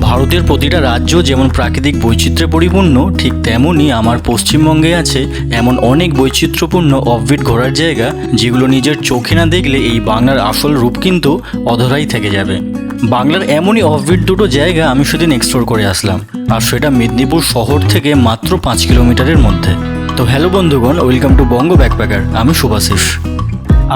ভারতের প্রতিটা রাজ্য যেমন প্রাকৃতিক বৈচিত্র্যে পরিপূর্ণ, ঠিক তেমনই আমার পশ্চিমবঙ্গে আছে এমন অনেক বৈচিত্র্যপূর্ণ অফবিট ঘোরার জায়গা, যেগুলো নিজের চোখে না দেখলে এই বাংলার আসল রূপ কিন্তু অধরাই থেকে যাবে। বাংলার এমনই অফবিট দুটো জায়গা আমি সেদিন এক্সপ্লোর করে আসলাম, আর সেটা মেদিনীপুর শহর থেকে মাত্র পাঁচ কিলোমিটারের মধ্যে। তো হ্যালো বন্ধুগণ ওয়েলকাম টু বঙ্গ ব্যাকপ্যাকার আমি শুভাশিস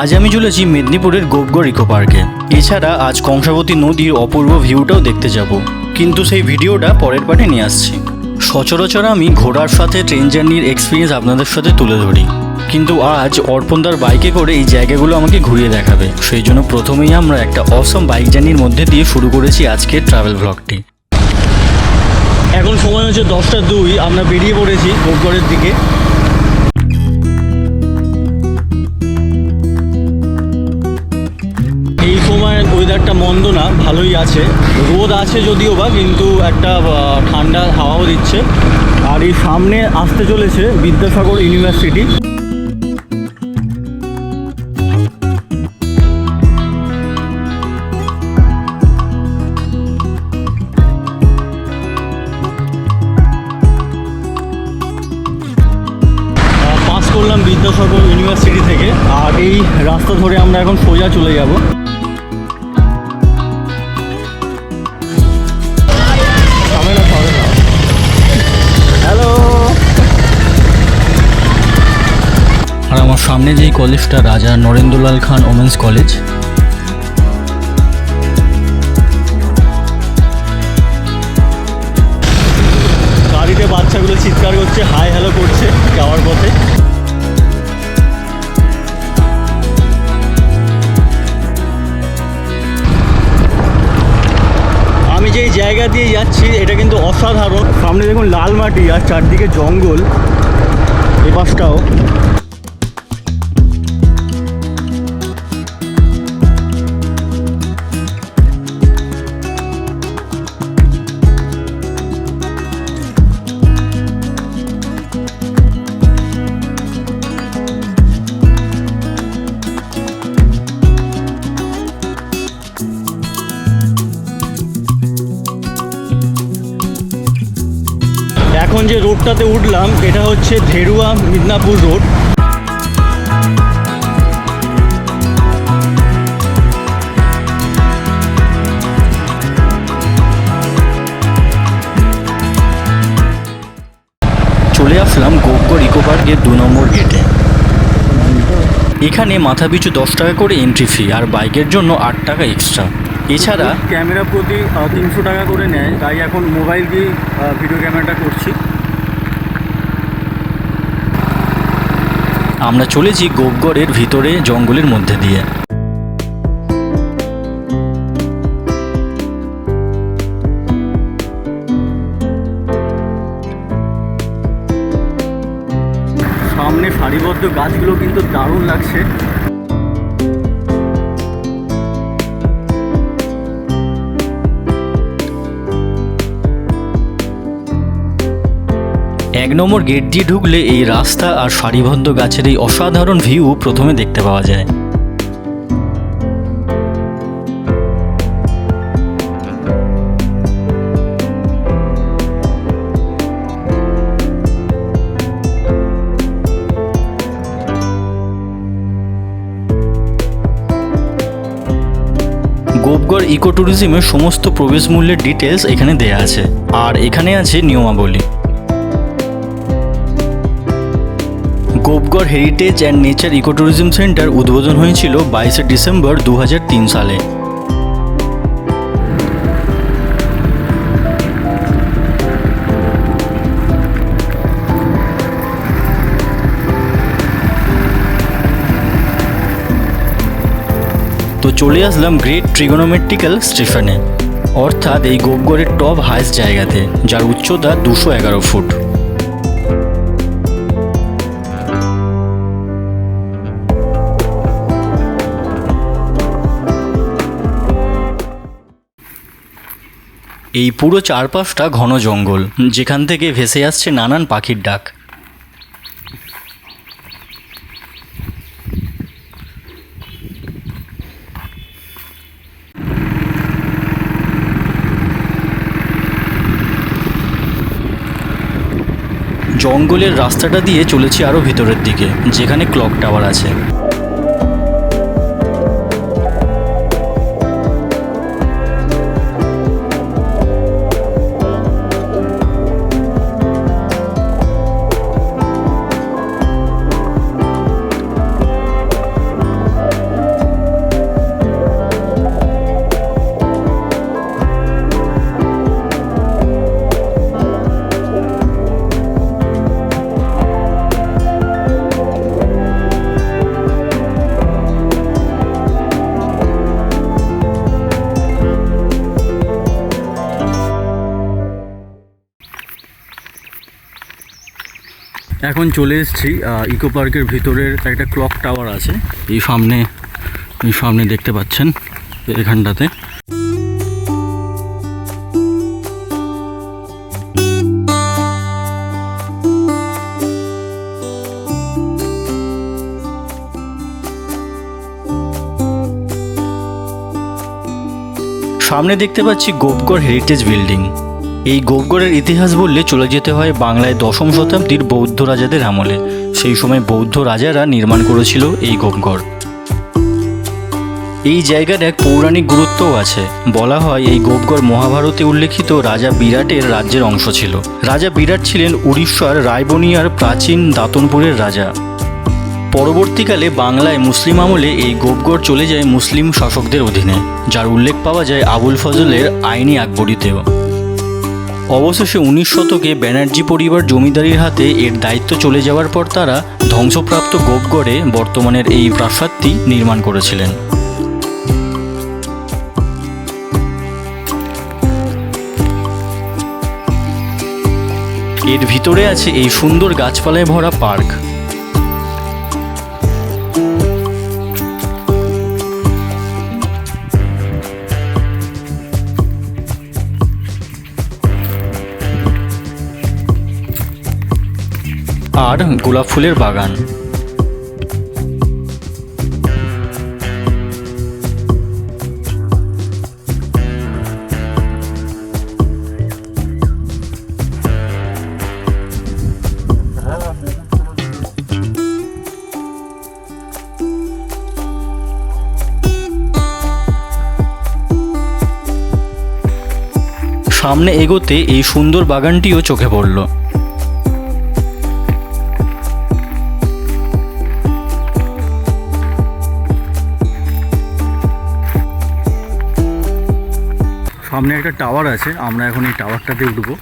আজ আমি চলেছি মেদিনীপুরের গোপগড় ইকো পার্কে। এছাড়া আজ কংসাবতী নদীর অপূর্ব ভিউটাও দেখতে যাব। কিন্তু সেই ভিডিওটা পরের পার্টে নিয়ে আসছি। সচরাচর আমি ঘোড়ার সাথে ট্রেন জার্নির এক্সপিরিয়েন্স আপনাদের সাথে তুলে ধরি। কিন্তু আজ অর্পণদার বাইকে করে এই জায়গাগুলো আমাকে ঘুরিয়ে দেখাবে। সেই জন্য প্রথমেই আমরা একটা অসম বাইক জার্নির মধ্যে দিয়ে শুরু করেছি আজকের ট্রাভেল ব্লগটি এখন সময় হচ্ছে দশটা দুই, আমরা বেরিয়ে পড়েছি গোপগড়ের দিকে। ওয়েদারটা মন্দ না, ভালোই আছে। রোদ আছে যদিও বা, কিন্তু একটা ঠান্ডা হাওয়াও দিচ্ছে। আর এই সামনে আসতে চলেছে বিদ্যাসাগর ইউনিভার্সিটি। করলাম বিদ্যাসাগর ইউনিভার্সিটি থেকে। আর এই রাস্তা ধরে আমরা এখন সোজা চলে যাব। সামনে যেই কলেজটা রাজা নরেন্দ্রলাল খান ওমেন্স কলেজ। গাড়িতে বাচ্চাগুলো চিৎকার করছে, হাই হ্যালো করছে যাওয়ার পথে। আমি যেই জায়গা দিয়ে যাচ্ছি, এটা কিন্তু অসাধারণ। সামনে দেখুন লাল মাটি আর চারদিকে জঙ্গল। এ পাশটাও রোডটাতে উঠলাম, এটা হচ্ছে ধেরুয়া মিদনাপুর রোড। চলে আসলাম গোপগড় ইকো পার্কের দু নম্বর গেটে। এখানে মাথাপিছু দশ টাকা করে এন্ট্রি ফি আর বাইকের জন্য আট টাকা এক্সট্রা এছাড়া ক্যামেরা প্রতি তিনশো টাকা করে নেয়, তাই এখন মোবাইল দিয়ে ভিডিও ক্যামেরাটা করছি। আমরা চলেছি গোপগড়ের ভিতরে জঙ্গলের মধ্যে দিয়ে। সামনে সারিবদ্ধ গাছগুলো কিন্তু দারুণ লাগছে। এক নম্বর গেট দিয়ে ঢুকলে এই রাস্তা আর সারিবদ্ধ গাছের এই অসাধারণ ভিউ প্রথমে দেখতে পাওয়া যায়। গোপগড় ইকো ট্যুরিজমের সমস্ত প্রবেশ মূল্যের ডিটেলস এখানে দেয়া আছে। আর এখানে আছে নিয়মাবলী। Gopgarh heritage and nature eco tourism centre উদ্বোধন হয়েছিল বাইশে ডিসেম্বর দু হাজার তিন সালে। তো চলে আসলাম গ্রেট ট্রিগোনোমেট্রিক্যাল স্টেশনে অর্থাৎ এই গোপগড়ের টপ হাইস্ট জায়গাতে, যার উচ্চতা দুশো এগারো ফুট। এই পুরো চারপাশটা ঘন জঙ্গল, যেখান থেকে ভেসে আসছে নানান পাখির ডাক। জঙ্গলের রাস্তাটা দিয়ে চলেছি আরও ভিতরের দিকে, যেখানে ক্লক টাওয়ার আছে। এখন চলে এসেছি ইকো পার্কের ভিতরের একটা ক্লক টাওয়ার আছে। এই সামনে এই সামনে দেখতে পাচ্ছেন এখানটাতে। সামনে দেখতে পাচ্ছি গোপগড় হেরিটেজ বিল্ডিং। এই গোপগড়ের ইতিহাস বললে চলে যেতে হয় বাংলায় দশম শতাব্দীর বৌদ্ধ রাজাদের আমলে। সেই সময় বৌদ্ধ রাজারা নির্মাণ করেছিল এই গোপগড় এই জায়গার এক পৌরাণিক গুরুত্বও আছে। বলা হয় এই গোপগড় মহাভারতে উল্লেখিত রাজা বিরাটের রাজ্যের অংশ ছিল। রাজা বিরাট ছিলেন উড়িষ্যার রায়বনিয়ার প্রাচীন দাতনপুরের রাজা। পরবর্তীকালে বাংলায় মুসলিম আমলে এই গোপগড় চলে যায় মুসলিম শাসকদের অধীনে, যার উল্লেখ পাওয়া যায় আবুল ফজলের আইনি আকবরীতেও। অবশেষে উনিশ শতকে ব্যানার্জি পরিবার জমিদারির হাতে এর দায়িত্ব চলে যাওয়ার পর তারা ধ্বংসপ্রাপ্ত গোপগড়ে বর্তমানের এই প্রাসাদটি নির্মাণ করেছিলেন। এর ভিতরে আছে এই সুন্দর গাছপালায় ভরা পার্ক। আর গোলাপ ফুলের বাগান। সামনে এগোতে এই সুন্দর বাগানটিও চোখে পড়ল। সামনে একটা টাওয়ার আছে, আমরা এখন এই টাওয়ারটাতে উঠবো।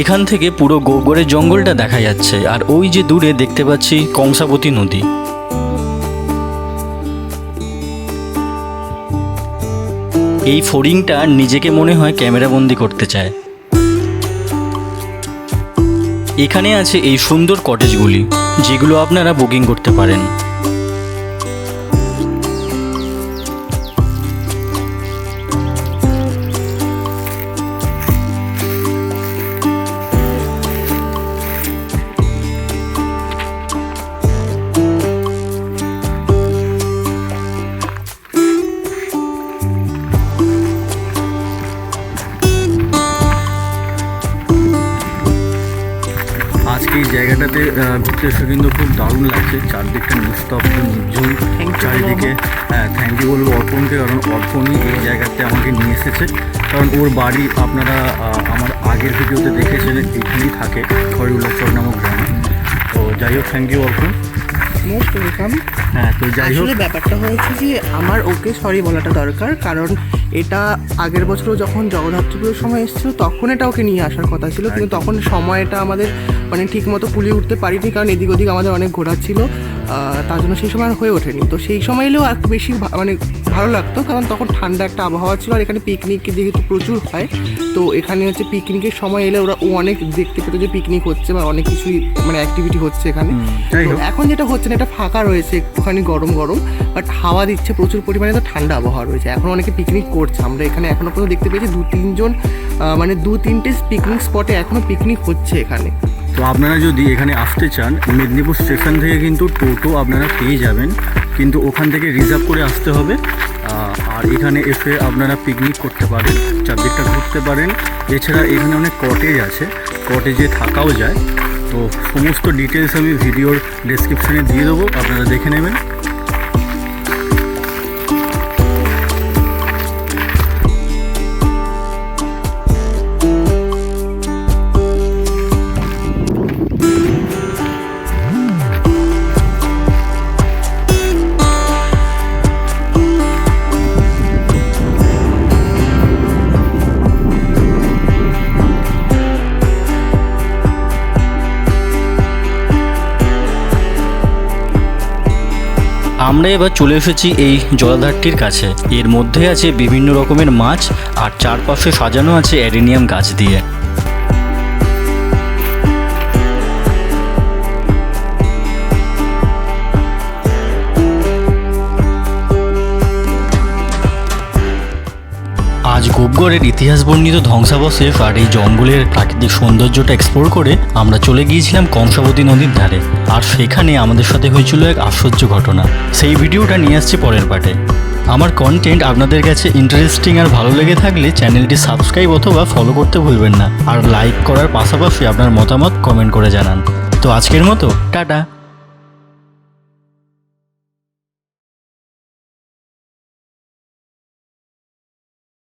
এখান থেকে পুরো গোবরের জঙ্গলটা দেখা যাচ্ছে, আর ওই যে দূরে দেখতে পাচ্ছি কংসাবতী নদী। এই ফড়িংটা নিজেকে মনে হয় ক্যামেরা বন্দি করতে চায়। এখানে আছে এই সুন্দর কটেজগুলি যেগুলো আপনারা বুকিং করতে পারেন। ঘুরতে এসে কিন্তু খুব দারুণ লাগছে। চারদিকটা নিস্তব্ধ নির্জন চারিদিকে হ্যাঁ থ্যাংক ইউ বলব অর্পণকে কারণ অর্পণই এই জায়গাতে আমাকে নিয়ে এসেছে। কারণ ওর বাড়ি আপনারা আমার আগের ভিডিওতে দেখেছেন এখানেই থাকে খরিউল্লাচর নামক গ্রামে। তো যাই হোক thank you Arpan. Most welcome হ্যাঁ তো যাই হোক। আসলে ব্যাপারটা হয়েছে যে আমার ওকে সরি বলাটা দরকার কারণ এটা আগের বছরও যখন জগদ্ধাত্রীপুরের সময় এসেছিল তখন এটা ওকে নিয়ে আসার কথা ছিল কিন্তু তখন সময়টা আমাদের মানে ঠিক মতো কুলিয়ে উঠতে পারিনি কারণ এদিক ওদিক আমাদের অনেক ঘোরা ছিল তার জন্য সেই সময় আর হয়ে ওঠেনি। তো সেই সময় এলেও আর বেশি মানে ভালো লাগতো কারণ তখন ঠান্ডা একটা আবহাওয়া ছিল আর এখানে পিকনিক যেহেতু প্রচুর হয় তো এখানে হচ্ছে পিকনিকের সময় এলে ওরা ও অনেক দেখতে পেতো যে পিকনিক হচ্ছে বা অনেক কিছুই মানে অ্যাক্টিভিটি হচ্ছে এখানে। এখন যেটা হচ্ছে না এটা ফাঁকা রয়েছে একটুখানি গরম গরম বাট হাওয়া দিচ্ছে প্রচুর পরিমাণে তো ঠান্ডা আবহাওয়া রয়েছে। এখন অনেকে পিকনিক করছে আমরা এখানে এখনও পর্যন্ত দেখতে পেয়েছি দু তিনজন মানে দু তিনটে পিকনিক স্পটে এখনও পিকনিক হচ্ছে এখানে। তো আপনারা যদি এখানে আসতে চান, মেদিনীপুর স্টেশন থেকে কিন্তু টোটো আপনারা পেয়ে যাবেন। কিন্তু ওখান থেকে রিজার্ভ করে আসতে হবে। আর এখানে এসে আপনারা পিকনিক করতে পারেন, চারদিকটা ঘুরতে পারেন। এছাড়া এখানে অনেক কটেজ আছে। কটেজে থাকাও যায়। তো সমস্ত ডিটেলস আমি ভিডিওর ডেসক্রিপশানে দিয়ে দেবো, আপনারা দেখে নেবেন। আমরা এবার চলে এসেছি এই জলাধারটির কাছে। এর মধ্যে আছে বিভিন্ন রকমের মাছ আর চারপাশে সাজানো আছে অ্যারেনিয়াম গাছ দিয়ে। আজ ইতিহাস বর্ণিত ধ্বংসাবশেষ আর এই জঙ্গলের প্রাকৃতিক সৌন্দর্যটা এক্সপ্লোর করে আমরা চলে গিয়েছিলাম কংসাবতী নদীর ধারে। আর সেখানে আমাদের সাথে হয়েছিল এক আশ্চর্য ঘটনা। সেই ভিডিওটা নিয়ে আসছি পরের পার্টে। আমার কন্টেন্ট আপনাদের কাছে ইন্টারেস্টিং আর ভালো লেগে থাকলে চ্যানেলটি সাবস্ক্রাইব অথবা ফলো করতে ভুলবেন না। আর লাইক করার পাশাপাশি আপনার মতামত কমেন্ট করে জানান। তো আজকের মতো, টাটা।